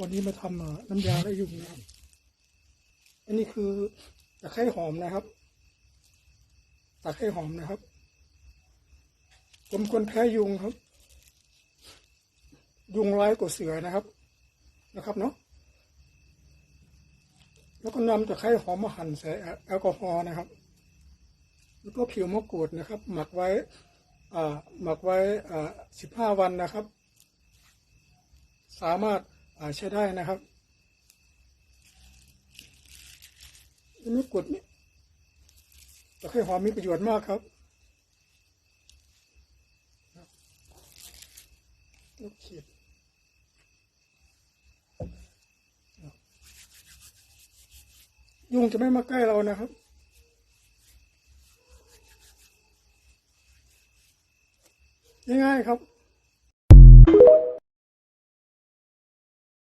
วันนี้มาทำน้ำยาไล่ยุงนะครับ อันนี้คือตะไคร้หอมนะครับตะไคร้หอมนะครับ ผมคนแพ้ยุงครับ ยุงร้ายกว่าเสือนะครับ นะครับเนาะ แล้วก็นำตะไคร้หอมมาหั่นใส่แอลกอฮอล์นะครับ แล้วก็ผิวมะกรูดนะครับ หมักไว้อ่าหมักไว้อ่าสิบห้าวันนะครับ สามารถ ใช้ได้นะครับอันนี้กดนี่ตะไคร้หอมมีประโยชน์มากครับลูกขีดยุงจะไม่มาใกล้เรานะครับง่ายๆครับ